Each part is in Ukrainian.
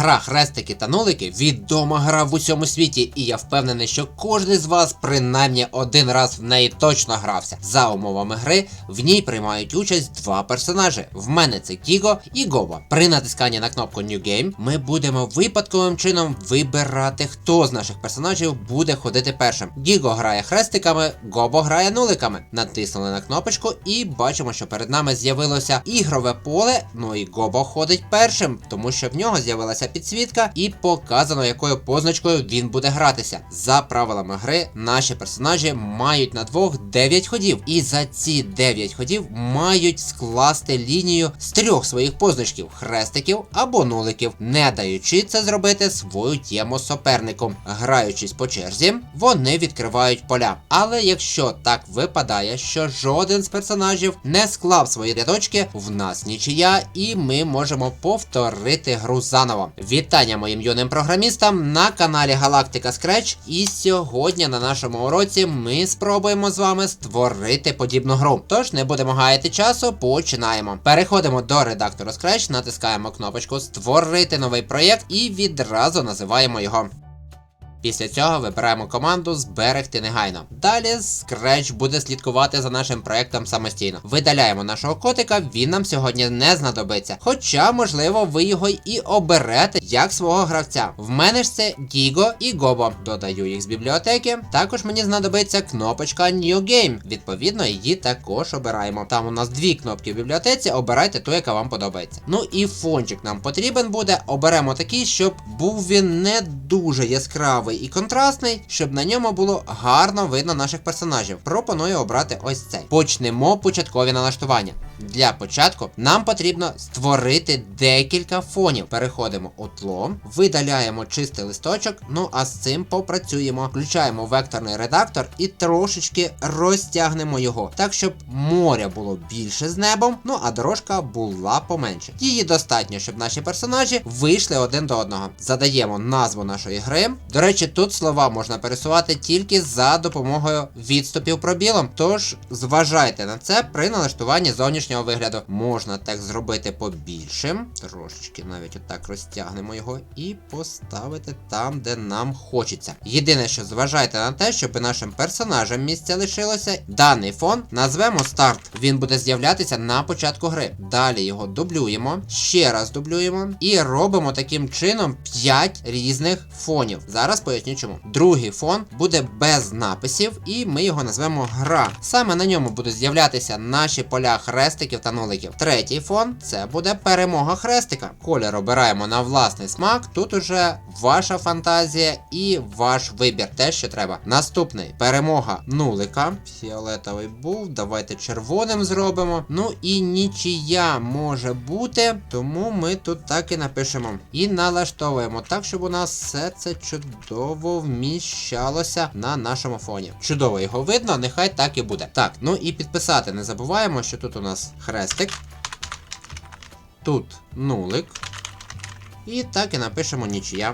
Гра хрестики та нулики відома гра в усьому світі, і я впевнений, що кожен з вас принаймні один раз в неї точно грався. За умовами гри в ній приймають участь два персонажі. В мене це Кіго і Гоба. При натисканні на кнопку New Game ми будемо випадковим чином вибирати, хто з наших персонажів буде ходити першим. Гіго грає хрестиками, Гобо грає нуликами. Натиснули на кнопочку і бачимо, що перед нами з'явилося ігрове поле. Ну і Гобо ходить першим, тому що в нього з'явилася підсвітка і показано, якою позначкою він буде гратися. За правилами гри, наші персонажі мають на двох 9 ходів, і за ці 9 ходів мають скласти лінію з трьох своїх позначків хрестиків або нуликів, не даючи це зробити свою тему супернику. Граючись по черзі, вони відкривають поля. Але якщо так випадає, що жоден з персонажів не склав свої рядочки, в нас нічия, і ми можемо повторити гру заново. Вітання моїм юним програмістам на каналі Галактика Scratch. І сьогодні на нашому уроці ми спробуємо з вами створити подібну гру. Тож не будемо гаяти часу, починаємо. Переходимо до редактору Scratch, натискаємо кнопочку Створити новий проєкт і відразу називаємо його. Після цього вибираємо команду Зберегти негайно. Далі Scratch буде слідкувати за нашим проектом самостійно. Видаляємо нашого котика, він нам сьогодні не знадобиться. Хоча, можливо, ви його і оберете як свого гравця. В мене ж це Гіго і Гобо. Додаю їх з бібліотеки. Також мені знадобиться кнопочка New Game. Відповідно, її також обираємо. Там у нас дві кнопки в бібліотеці. Обирайте ту, яка вам подобається. Ну і фончик нам потрібен буде. Оберемо такий, щоб був він не дуже яскравий і контрастний, щоб на ньому було гарно видно наших персонажів. Пропоную обрати ось цей. Почнемо початкові налаштування. Для початку нам потрібно створити декілька фонів. Переходимо у тло, видаляємо чистий листочок. Ну а з цим попрацюємо. Включаємо векторний редактор і трошечки розтягнемо його, так щоб моря було більше з небом, ну а дорожка була поменше. Її достатньо, щоб наші персонажі вийшли один до одного. Задаємо назву нашої гри. До речі, тут слова можна пересувати тільки за допомогою відступів пробілом. Тож зважайте на це при налаштуванні зовнішнього вигляду. Можна так зробити побільшим. Трошечки навіть отак розтягнемо його і поставити там, де нам хочеться. Єдине, що зважайте на те, щоб нашим персонажам місця лишилося. Даний фон назвемо старт. Він буде з'являтися на початку гри. Далі його дублюємо, ще раз дублюємо і робимо таким чином 5 різних фонів. Зараз поясню чому. Другий фон буде без написів, і ми його назвемо гра. Саме на ньому будуть з'являтися наші поля хрестиків та нуликів. Третій фон це буде перемога хрестика. Колір обираємо на власний смак. Тут уже ваша фантазія і ваш вибір. Те, що треба. Наступний перемога нулика. Фіолетовий був. Давайте червоним зробимо. Ну і нічия може бути, тому ми тут так і напишемо. І налаштовуємо так, щоб у нас все це чудово вміщалося на нашому фоні. Чудово його видно, нехай так і буде. Так, ну і підписати не забуваємо, що тут у нас хрестик. Тут нулик. І так і напишемо нічия.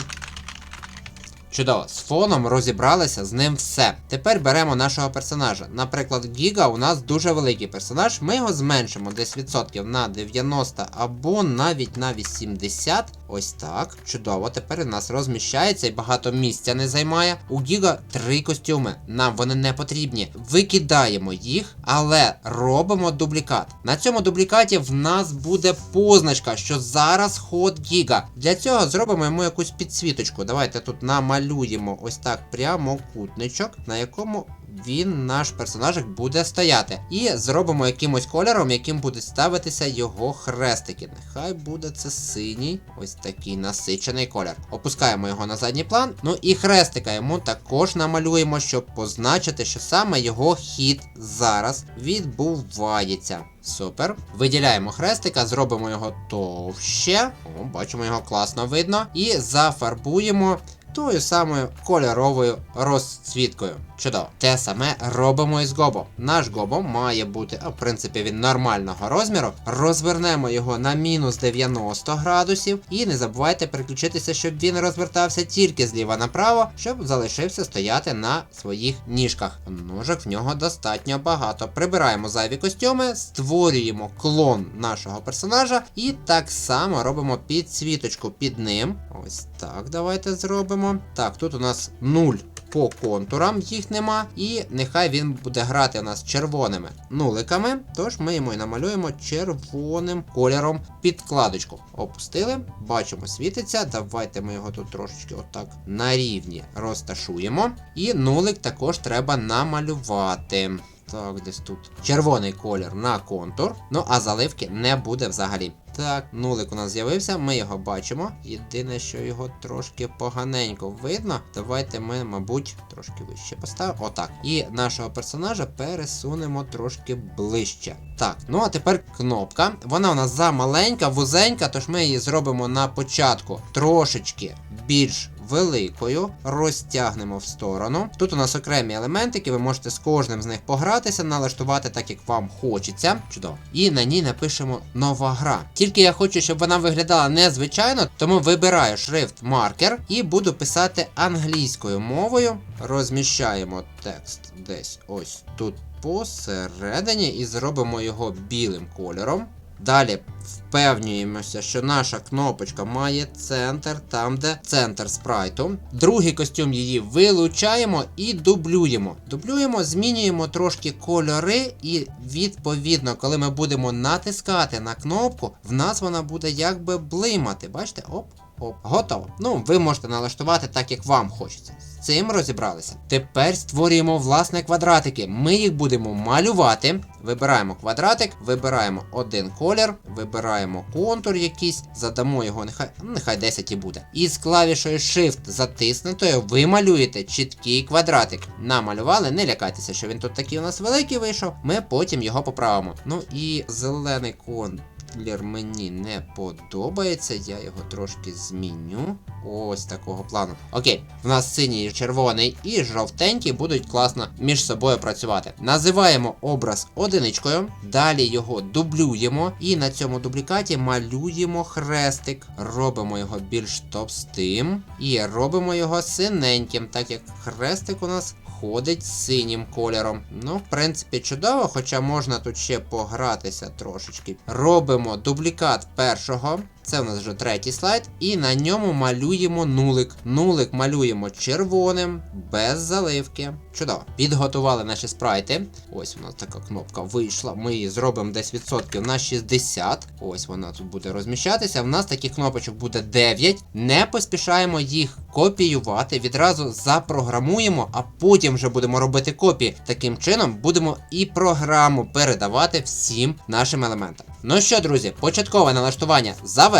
Чудово, з фоном розібралися, з ним все. Тепер беремо нашого персонажа. Наприклад, Гіга у нас дуже великий персонаж. Ми його зменшимо десь відсотків на 90 або навіть на 80. Ось так. Чудово. Tепер у нас розміщається і багато місця не займає. У Гіга три костюми. Нам вони не потрібні. Викидаємо їх, але робимо дублікат. На цьому дублікаті в нас буде позначка, що зараз ход Гіга. Для цього зробимо йому якусь підсвіточку. Давайте тут намалюємо ось так прямокутничок, на якому він, наш персонажик, буде стояти. І зробимо якимось кольором, яким будуть ставитися його хрестики. Нехай буде це синій, ось такий насичений колір. Опускаємо його на задній план. Ну і хрестика йому також намалюємо, щоб позначити, що саме його хід зараз відбувається. Супер. Виділяємо хрестика, зробимо його товще. О, бачимо його класно видно. І зафарбуємо тою самою кольоровою розцвіткою. Чудово. Те саме робимо і з гобом. Наш гобо має бути, а в принципі він нормального розміру. Розвернемо його на мінус 90 градусів. І не забувайте переключитися, щоб він розвертався тільки зліва направо, щоб залишився стояти на своїх ніжках. Ножок в нього достатньо багато. Прибираємо зайві костюми, створюємо клон нашого персонажа і так само робимо підсвіточку під ним. Ось так, давайте зробимо. Так, тут у нас 0 по контурам, їх нема. І нехай він буде грати у нас червоними нуликами. Тож ми йому і намалюємо червоним кольором підкладочку. Опустили, бачимо, світиться. Давайте ми його тут трошечки отак на рівні розташуємо. І нулик також треба намалювати. Так, десь тут. Червоний колір на контур. Ну, а заливки не буде взагалі. Так, нулик у нас з'явився, ми його бачимо. Єдине, що його трошки поганенько видно. Давайте ми, мабуть, трошки вище поставимо. Отак. І нашого персонажа пересунемо трошки ближче. Так, ну а тепер кнопка. Вона у нас замаленька, вузенька, тож ми її зробимо на початку трошечки більш великою, розтягнемо в сторону. Тут у нас окремі елементики, ви можете з кожним з них погратися, налаштувати так, як вам хочеться. Чудово. І на ній напишемо нова гра. Тільки я хочу, щоб вона виглядала незвичайно, тому вибираю шрифт маркер і буду писати англійською мовою. Розміщаємо текст десь ось тут посередині і зробимо його білим кольором. Далі впевнюємося, що наша кнопочка має центр там, де центр спрайту. Другий костюм її вилучаємо і дублюємо. Дублюємо, змінюємо трошки кольори, і відповідно, коли ми будемо натискати на кнопку, в нас вона буде якби блимати. Бачите? Оп. Оп, готово. Ну, ви можете налаштувати так, як вам хочеться. Цим розібралися. Тепер створюємо власне квадратики. Ми їх будемо малювати. Вибираємо квадратик, вибираємо один колір, вибираємо контур якийсь, задамо його, нехай, ну, нехай 10 і буде. І з клавішою Shift затиснутою ви малюєте чіткий квадратик. Намалювали, не лякайтеся, що він тут такий у нас великий вийшов. Ми потім його поправимо. Ну і зелений контур. Колір мені не подобається, я його трошки зміню. Ось такого плану. Окей, в нас синій, червоний і жовтенький будуть класно між собою працювати. Називаємо образ одиничкою, далі його дублюємо, і на цьому дублікаті малюємо хрестик. Робимо його більш товстим і робимо його синеньким, так як хрестик у нас ходить синім кольором. Ну, в принципі, чудово, хоча можна тут ще погратися трошечки. Робимо дублікат першого. Це у нас вже третій слайд, і на ньому малюємо нулик. Нулик малюємо червоним, без заливки. Чудово. Підготували наші спрайти. Ось у нас така кнопка вийшла. Ми її зробимо десь відсотків на 60. Ось вона тут буде розміщатися. В нас таких кнопочок буде 9. Не поспішаємо їх копіювати. Відразу запрограмуємо, а потім вже будемо робити копії. Таким чином будемо і програму передавати всім нашим елементам. Ну що, друзі, початкове налаштування завершено.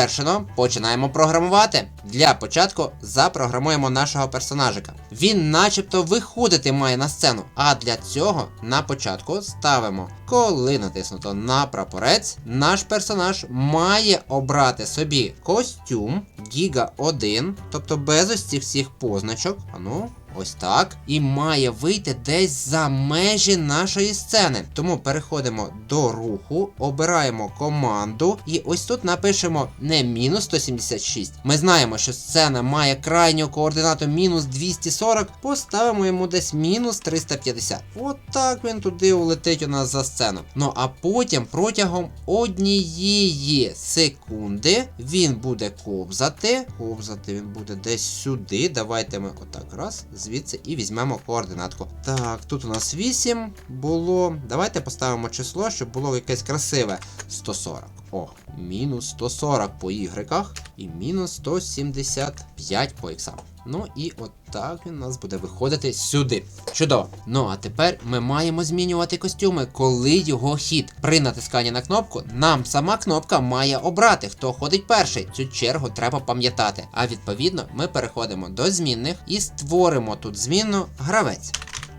Починаємо програмувати. Для початку запрограмуємо нашого персонажика. Він начебто виходити має на сцену. А для цього на початку ставимо, коли натиснуто на прапорець, наш персонаж має обрати собі костюм Giga 1, тобто без ось цих всіх позначок. Ану. Ось так. І має вийти десь за межі нашої сцени. Тому переходимо до руху, обираємо команду. І ось тут напишемо не мінус 176. Ми знаємо, що сцена має крайню координату мінус 240. Поставимо йому десь мінус 350. От так він туди улетить у нас за сцену. Ну а потім протягом однієї секунди він буде ковзати. Ковзати він буде десь сюди. Давайте ми отак раз звідси і візьмемо координатку. Так, тут у нас 8 було. Давайте поставимо число, щоб було якесь красиве. 140. О, мінус 140 по ігреках і мінус 175 по іксам. Ну і от так він у нас буде виходити сюди. Чудово. Ну а тепер ми маємо змінювати костюми, коли його хід. При натисканні на кнопку нам сама кнопка має обрати, хто ходить перший. Цю чергу треба пам'ятати. А відповідно ми переходимо до змінних і створимо тут змінну гравець.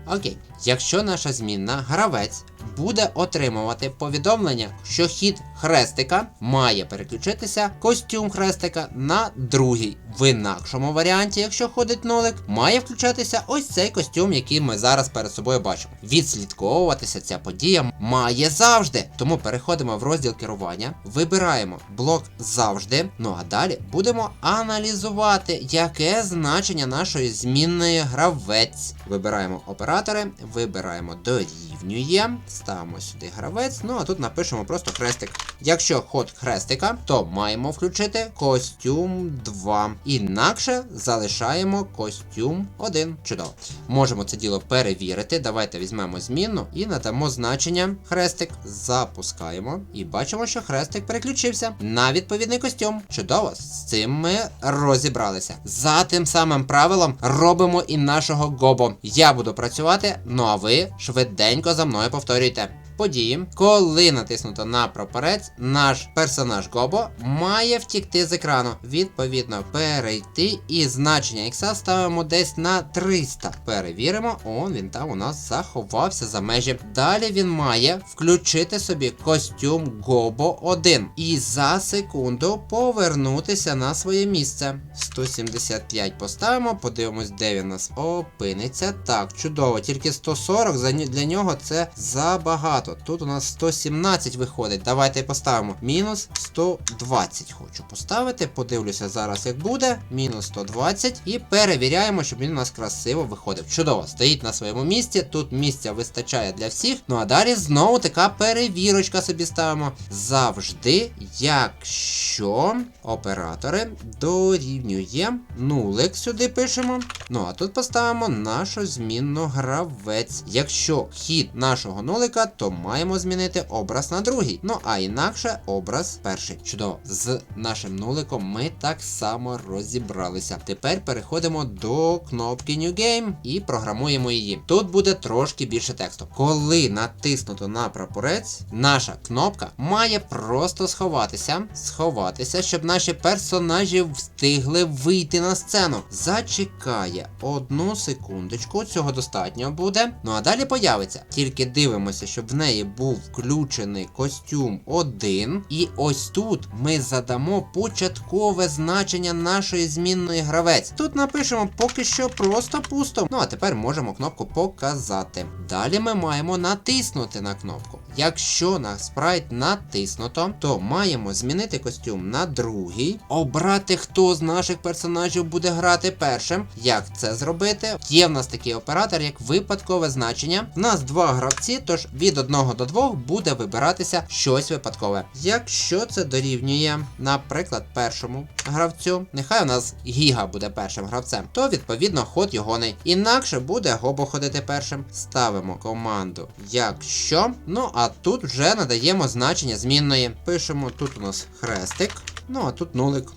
Окей. Якщо наша змінна гравець буде отримувати повідомлення, що хід хрестика має переключитися костюм хрестика на другий. В інакшому варіанті, якщо ходить нолик, має включатися ось цей костюм, який ми зараз перед собою бачимо. Відслідковуватися ця подія має завжди. Тому переходимо в розділ керування, вибираємо блок завжди. Ну а далі будемо аналізувати, яке значення нашої змінної гравець. Вибираємо оператори, вибираємо дорівнює, ставимо сюди гравець. Ну а тут напишемо просто хрестик. Якщо ход хрестика, то маємо включити костюм 2. Інакше залишаємо костюм 1. Чудово. Можемо це діло перевірити. Давайте візьмемо змінну і надамо значення хрестик. Запускаємо. І бачимо, що хрестик переключився на відповідний костюм. Чудово, з цим ми розібралися. За тим самим правилом робимо і нашого гобо. Я буду працювати, ну а ви швиденько за мною повторюйте. Події, коли натиснуто на прапорець, наш персонаж Гобо має втікти з екрану. Відповідно, перейти і значення ікса ставимо десь на 300. Перевіримо, он він там у нас заховався за межі. Далі він має включити собі костюм Гобо 1 і за секунду повернутися на своє місце. 175 поставимо, подивимось, де він у нас опиниться. Так, чудово, тільки 140 для нього це забагато. Тут у нас 117 виходить. Давайте поставимо мінус 120 хочу поставити. Подивлюся зараз, як буде. Мінус 120. І перевіряємо, щоб він у нас красиво виходив. Чудово, стоїть на своєму місці. Тут місця вистачає для всіх. Ну а далі знову така перевірочка собі ставимо. Завжди, якщо оператори дорівнює нулик сюди пишемо. Ну а тут поставимо нашу змінну гравець. Якщо хід нашого нулика, то маємо змінити образ на другий. Ну а інакше образ перший. Чудово, з нашим нуликом ми так само розібралися. Тепер переходимо до кнопки New Game і програмуємо її. Тут буде трошки більше тексту. Коли натиснуто на прапорець, наша кнопка має просто сховатися, сховатися, щоб наші персонажі встигли вийти на сцену. Зачекає одну секундочку, цього достатньо буде. Ну а далі появиться. Тільки дивимося, щоб в неї був включений костюм 1. І ось тут ми задамо початкове значення нашої змінної гравець. Тут напишемо поки що просто пусто. Ну а тепер можемо кнопку показати. Далі ми маємо натиснути на кнопку. Якщо на спрайт натиснуто, то маємо змінити костюм на другий, обрати, хто з наших персонажів буде грати першим. Як це зробити? Є в нас такий оператор, як випадкове значення. У нас два гравці, тож від 1 до 2 буде вибиратися щось випадкове. Якщо це дорівнює, наприклад, першому гравцю, нехай у нас Гіга буде першим гравцем, то відповідно ход його не. Інакше буде Гобо ходити першим. Ставимо команду якщо. Ну а тут вже надаємо значення змінної. Пишемо тут у нас хрестик, ну а тут нулик.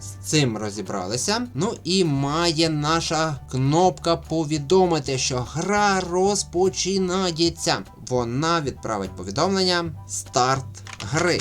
З цим розібралися. Ну і має наша кнопка повідомити, що гра розпочинається. Вона відправить повідомлення старт гри.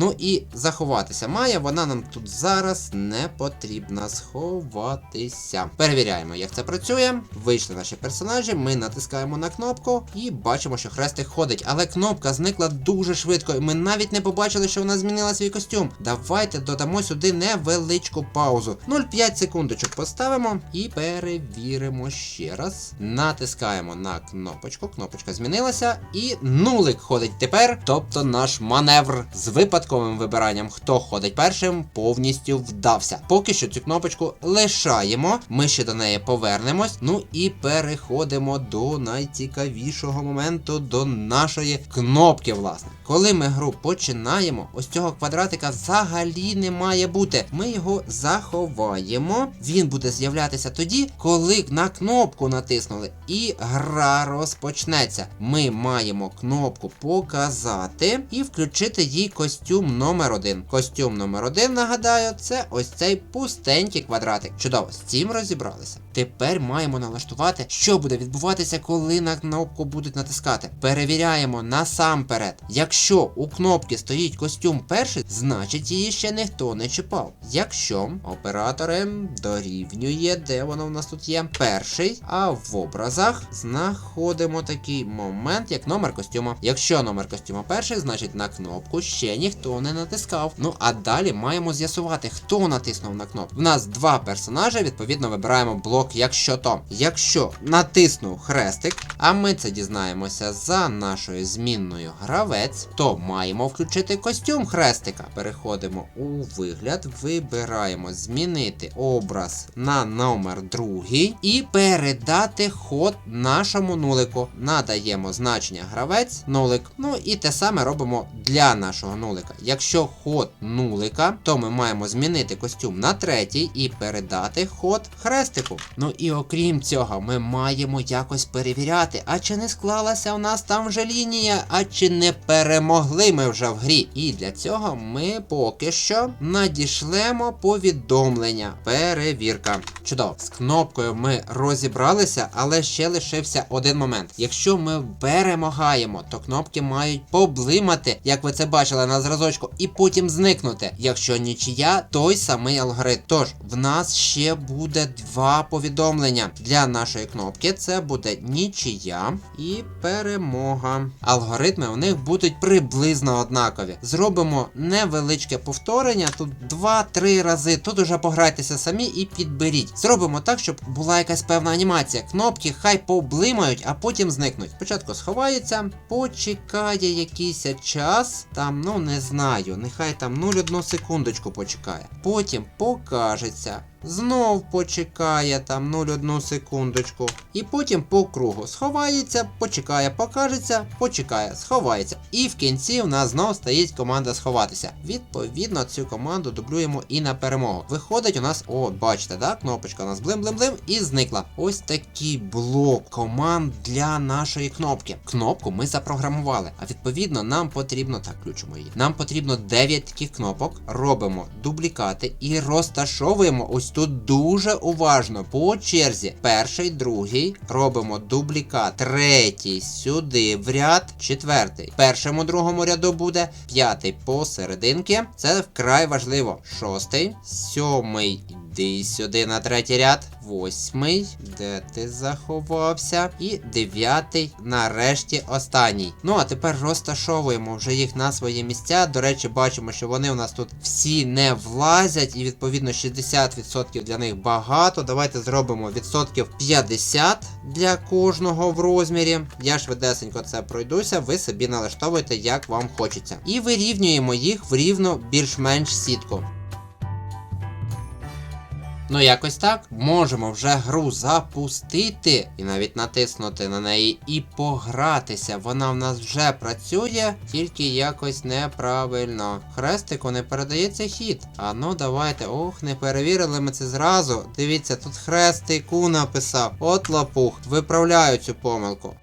Ну і заховатися має, вона нам тут зараз не потрібна сховатися. Перевіряємо, як це працює. Вийшли наші персонажі, ми натискаємо на кнопку і бачимо, що хрестик ходить. Але кнопка зникла дуже швидко, і ми навіть не побачили, що вона змінила свій костюм. Давайте додамо сюди невеличку паузу. 0,5 секундочок поставимо і перевіримо ще раз. Натискаємо на кнопочку. Кнопочка змінилася, і нулик ходить тепер. Тобто наш маневр з випадковим вибиранням, хто ходить першим, повністю вдався. Поки що цю кнопочку лишаємо. Ми ще до неї повернемось. Ну і переходимо до найцікавішого моменту, до нашої кнопки, власне. Коли ми гру починаємо, ось цього квадратика взагалі не має бути. Ми його заховаємо. Він буде з'являтися тоді, коли на кнопку натиснули, і гра розпочнеться. Ми маємо кнопку показати і включити їй костюм номер 1 Костюм номер 1 нагадаю, це ось цей пустенький квадратик. Чудово, з цим розібралися. Тепер маємо налаштувати, що буде відбуватися, коли на кнопку будуть натискати. Перевіряємо насамперед. Якщо у кнопки стоїть костюм перший, значить її ще ніхто не чіпав. Якщо оператори дорівнює, де воно в нас тут є, перший, а в образах знаходимо такий момент, як номер костюма. Якщо номер костюма перший, значить на кнопку ще ніхто не натискав. Ну а далі маємо з'ясувати, хто натиснув на кнопку. В нас два персонажі, відповідно, вибираємо блок, якщо то. Якщо натиснув хрестик, а ми це дізнаємося за нашою змінною гравець, то маємо включити костюм хрестика. Переходимо у вигляд, вибираємо змінити образ на номер другий і передати ход нашому нулику. Надаємо значення гравець, нулик. Ну і те саме робимо для нашого нулика. Якщо ход нулика, то ми маємо змінити костюм на третій і передати ход хрестику. Ну і окрім цього, ми маємо якось перевіряти, а чи не склалася у нас там вже лінія, а чи не перемогли ми вже в грі. І для цього ми поки що надішлемо повідомлення. Перевірка. Чудово. З кнопкою ми розібралися, але ще лишився один момент. Якщо ми перемагаємо, то кнопки мають поблимати, як ви це бачили на зразочку, і потім зникнути. Якщо нічия, той самий алгоритм. Тож, в нас ще буде два повідомлення для нашої кнопки. Це буде нічия і перемога. Алгоритми у них будуть приблизно однакові. Зробимо невеличке повторення, тут 2-3 рази. Тут уже пограйтеся самі і підберіть. Зробимо так, щоб була якась певна анімація. Кнопки хай поблимають, а потім зникнуть. Спочатку сховається, почекає якийсь час. Там, ну не знаю, нехай там 0,1 секундочку почекає. Потім покажеться. Знов почекає там 0,1 секундочку. І потім по кругу сховається, почекає, покажеться, почекає, сховається. І в кінці в нас знов стоїть команда сховатися. Відповідно, цю команду дублюємо і на перемогу. Виходить у нас, о, бачите, да? кнопочка у нас блим-блим-блим і зникла. Ось такий блок команд для нашої кнопки. Кнопку ми запрограмували, а відповідно нам потрібно, так, включимо її. Нам потрібно 9 таких кнопок, робимо дублікати і розташовуємо ось тут дуже уважно по черзі. Перший, другий, робимо дублікат, третій сюди в ряд, четвертий. Першому другому ряду буде, п'ятий посерединки. Це вкрай важливо. Шостий, сьомий. Йди сюди на третій ряд. Восьмий. Де ти заховався? І дев'ятий, нарешті, останній. Ну, а тепер розташовуємо вже їх на свої місця. До речі, бачимо, що вони у нас тут всі не влазять, і відповідно 60% для них багато. Давайте зробимо відсотків 50 для кожного в розмірі. Я швидесенько це пройдуся, ви собі налаштовуєте, як вам хочеться. І вирівнюємо їх в рівно більш-менш сітку. Ну, якось так. Можемо вже гру запустити і навіть натиснути на неї і погратися. Вона в нас вже працює, тільки якось неправильно. Хрестику не передається хід. А ну давайте. Ох, не перевірили ми це зразу. Дивіться, тут хрестику написав. От лапух. Виправляю цю помилку.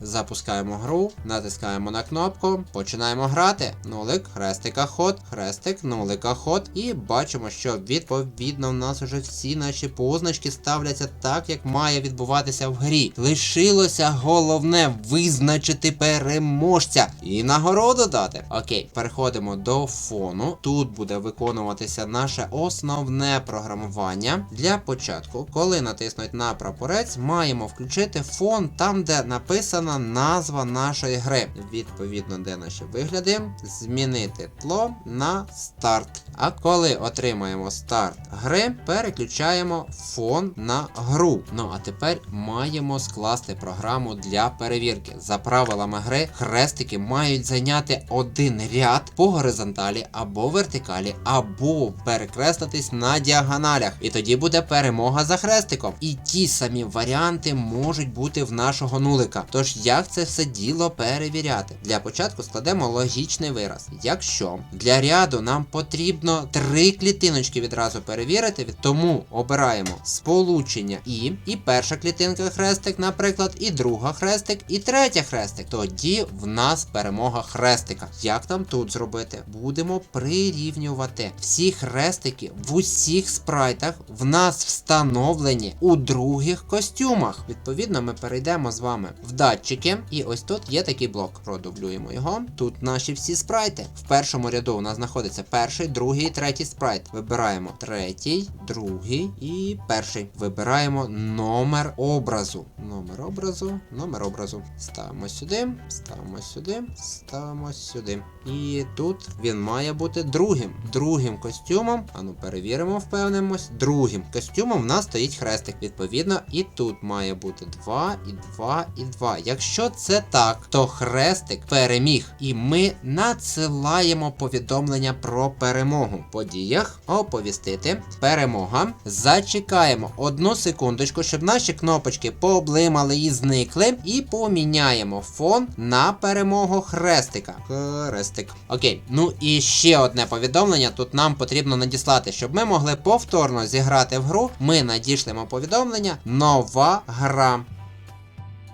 Запускаємо гру, натискаємо на кнопку, починаємо грати. Нулик, хрестика ход, хрестик, нулика ход. І бачимо, що відповідно в нас вже всі наші позначки ставляться так, як має відбуватися в грі. Лишилося головне визначити переможця і нагороду дати. Окей, переходимо до фону. Тут буде виконуватися наше основне програмування. Для початку, коли натиснуть на прапорець, маємо включити фон там, де написано назва нашої гри. Відповідно, де наші вигляди, змінити тло на старт. А коли отримаємо старт гри, переключаємо фон на гру. Ну а тепер маємо скласти програму для перевірки. За правилами гри, хрестики мають зайняти один ряд по горизонталі або вертикалі, або перекреслитись на діагоналях. І тоді буде перемога за хрестиком. І ті самі варіанти можуть бути в нашого нулика. Тож як це все діло перевіряти? Для початку складемо логічний вираз. Якщо для ряду нам потрібно три клітиночки відразу перевірити, тому обираємо сполучення і, і перша клітинка хрестик, наприклад, і друга хрестик, і третя хрестик. Тоді в нас перемога хрестика. Як нам тут зробити? Будемо прирівнювати всі хрестики в усіх спрайтах в нас встановлені у других костюмах. Відповідно, ми перейдемо з вами в датчик датчики. І ось тут є такий блок. Продублюємо його. Тут наші всі спрайти. В першому ряду у нас знаходиться перший, другий, третій спрайт. Вибираємо третій, другий і перший. Вибираємо номер образу. Номер образу, номер образу. Ставимо сюди, ставимо сюди, ставимо сюди. І тут він має бути другим. Другим костюмом. Ану, перевіримо, впевнимось. Другим костюмом в нас стоїть хрестик. Відповідно, і тут має бути 2, і 2, і 2. Якщо це так, то хрестик переміг. І ми надсилаємо повідомлення про перемогу. В подіях оповістити. Перемога. Зачекаємо одну секундочку, щоб наші кнопочки пооблимали і зникли. І поміняємо фон на перемогу хрестика. Хрестик. Окей, ну і ще одне повідомлення. Тут нам потрібно надіслати, щоб ми могли повторно зіграти в гру. Ми надішлемо повідомлення нова гра.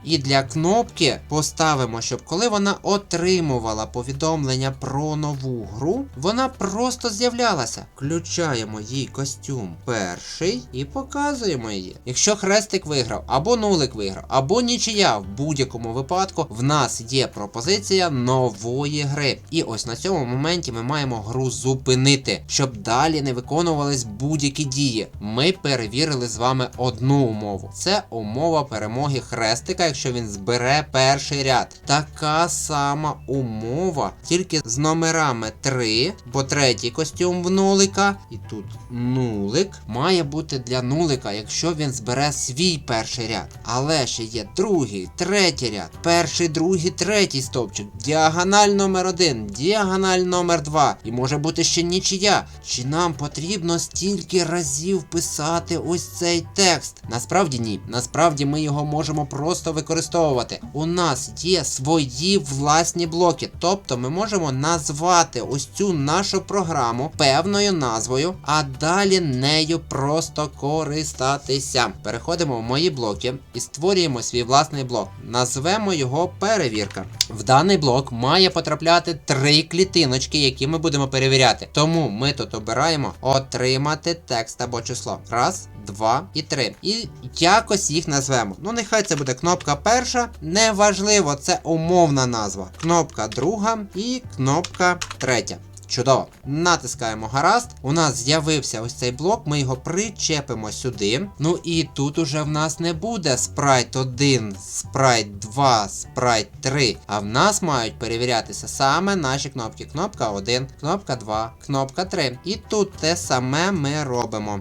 І для кнопки поставимо, щоб коли вона отримувала повідомлення про нову гру, вона просто з'являлася. Включаємо їй костюм перший і показуємо її. Якщо хрестик виграв, або нулик виграв, або нічия, в будь-якому випадку в нас є пропозиція нової гри. І ось на цьому моменті ми маємо гру зупинити, щоб далі не виконувались будь-які дії. Ми перевірили з вами одну умову. Це умова перемоги хрестика, якщо він збере перший ряд. Така сама умова, тільки з номерами 3, бо третій костюм в нулика, і тут нулик має бути для нулика, якщо він збере свій перший ряд. Але ще є другий, третій ряд, перший, другий, третій стовпчик, діагональ номер 1, діагональ номер 2. І може бути ще нічия. Чи нам потрібно стільки разів писати ось цей текст? Насправді ні. Насправді ми його можемо просто використовувати. У нас є свої власні блоки, тобто ми можемо назвати ось цю нашу програму певною назвою, а далі нею просто користатися. Переходимо в мої блоки і створюємо свій власний блок. Назвемо його перевірка. В даний блок має потрапляти три клітиночки, які ми будемо перевіряти. Тому ми тут обираємо отримати текст або число. Раз, два і три. І якось їх назвемо. Ну, нехай це буде кнопка перша. Неважливо, це умовна назва. Кнопка друга і кнопка третя. Чудово. Натискаємо гаразд. У нас з'явився ось цей блок, ми його причепимо сюди. Ну і тут уже в нас не буде спрайт 1, спрайт 2, спрайт 3. А в нас мають перевірятися саме наші кнопки. Кнопка 1, кнопка 2, кнопка 3. І тут те саме ми робимо.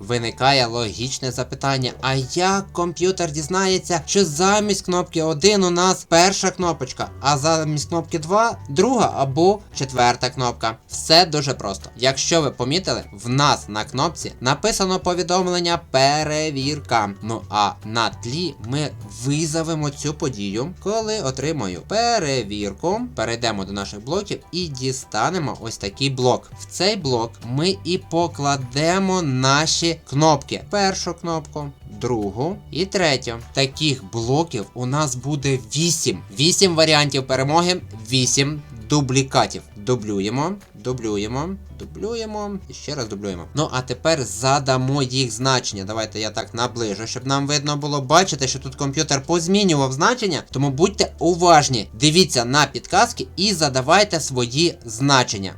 Виникає логічне запитання: а як комп'ютер дізнається, що замість кнопки 1 у нас перша кнопочка, а замість кнопки 2 друга або четверта кнопка? Все дуже просто. Якщо ви помітили, в нас на кнопці написано повідомлення перевірка. Ну а на тлі ми визовемо цю подію, коли отримаю перевірку. Перейдемо до наших блоків і дістанемо ось такий блок. В цей блок ми і покладемо наші кнопки. Першу кнопку, другу і третю. Таких блоків у нас буде 8. 8 варіантів перемоги, 8 дублікатів. Дублюємо, дублюємо, дублюємо і ще раз дублюємо. Ну а тепер задамо їх значення. Давайте я так наближу, щоб нам видно було бачити, що тут комп'ютер позмінював значення. Тому будьте уважні, дивіться на підказки і задавайте свої значення.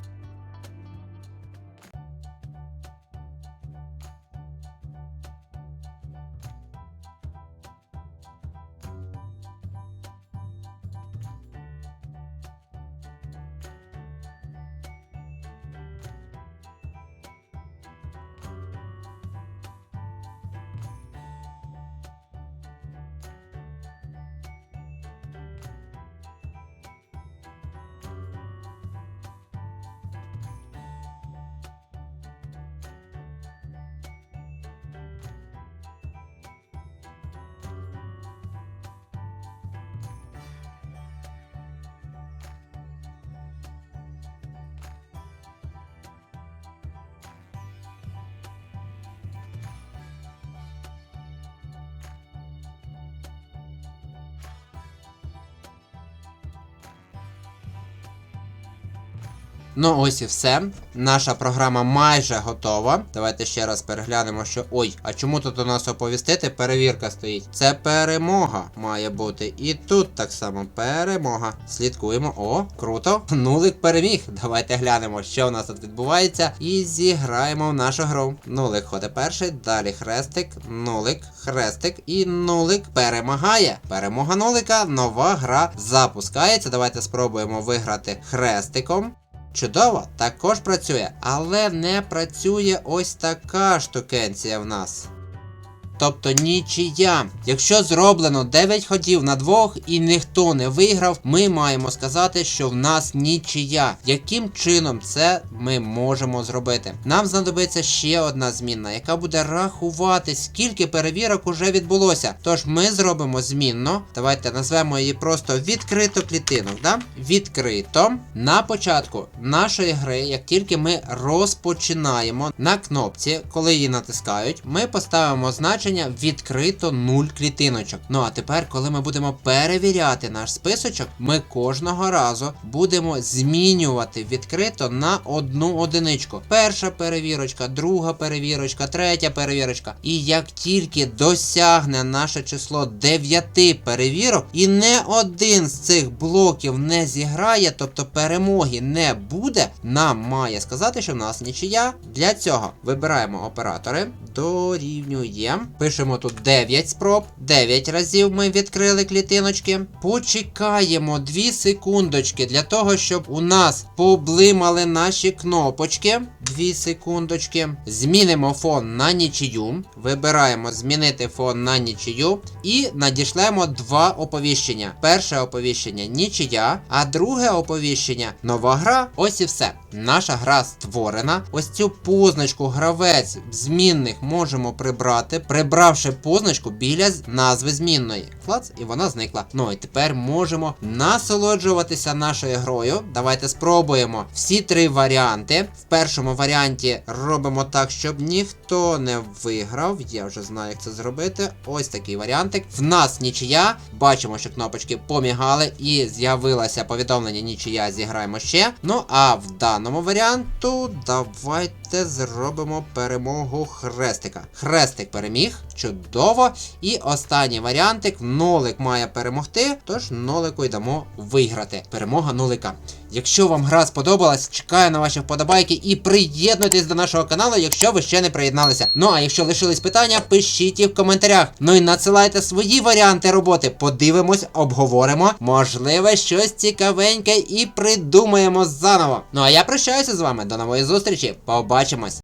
Ну ось і все. Наша програма майже готова. Давайте ще раз переглянемо, що. Ой, а чому тут у нас оповістити? Перевірка стоїть. Це перемога має бути. І тут так само перемога. Слідкуємо. О, круто. Нулик переміг. Давайте глянемо, що у нас тут відбувається. І зіграємо в нашу гру. Нулик ходить перший, далі хрестик, нулик, хрестик і нулик перемагає. Перемога нулика, нова гра запускається. Давайте спробуємо виграти хрестиком. Чудово, також працює, але не працює ось така штукенція в нас. Тобто нічия. Якщо зроблено 9 ходів на двох і ніхто не виграв, ми маємо сказати, що в нас нічия. Яким чином це ми можемо зробити? Нам знадобиться ще одна змінна, яка буде рахувати, скільки перевірок уже відбулося. Тож ми зробимо змінно. Давайте назвемо її просто відкрито клітинок. Да? Відкрито. На початку нашої гри, як тільки ми розпочинаємо на кнопці, коли її натискають, ми поставимо значення відкрито 0 клітиночок. Ну а тепер, коли ми будемо перевіряти наш списочок, ми кожного разу будемо змінювати відкрито на одну одиничку. Перша перевірочка, друга перевірочка, третя перевірочка. І як тільки досягне наше число 9 перевірок, і не один з цих блоків не зіграє, тобто перемоги не буде, нам має сказати, що в нас нічия. Для цього вибираємо оператори, дорівнює. Пишемо тут 9 спроб, 9 разів ми відкрили клітиночки. Почекаємо 2 секундочки для того, щоб у нас поблимали наші кнопочки. 2 секундочки. Змінимо фон на нічию. Вибираємо змінити фон на нічию. І надішлемо два оповіщення. Перше оповіщення нічия, а друге оповіщення нова гра. Ось і все. Наша гра створена. Ось цю позначку гравець змінних можемо прибрати, прибравши позначку біля назви змінної. Клац, і вона зникла. Ну і тепер можемо насолоджуватися нашою грою. Давайте спробуємо всі три варіанти. В першому варіанті робимо так, щоб ніхто не виграв. Я вже знаю, як це зробити. Ось такий варіантик. В нас нічия. Бачимо, що кнопочки помігали і з'явилося повідомлення нічия. Зіграємо ще. Ну а в даному варіанту давайте зробимо перемогу хрестика. Хрестик переміг. Чудово. І останній варіантик. Нолик має перемогти. Тож нолику йдемо виграти. Перемога нолика. Якщо вам гра сподобалась, чекаю на ваші вподобайки і приєднуйтесь до нашого каналу, якщо ви ще не приєдналися. Ну а якщо лишились питання, пишіть їх в коментарях. Ну і надсилайте свої варіанти роботи. Подивимось, обговоримо. Можливо, щось цікавеньке і придумаємо заново. Ну а я прощаюся з вами. До нової зустрічі. Побачимось.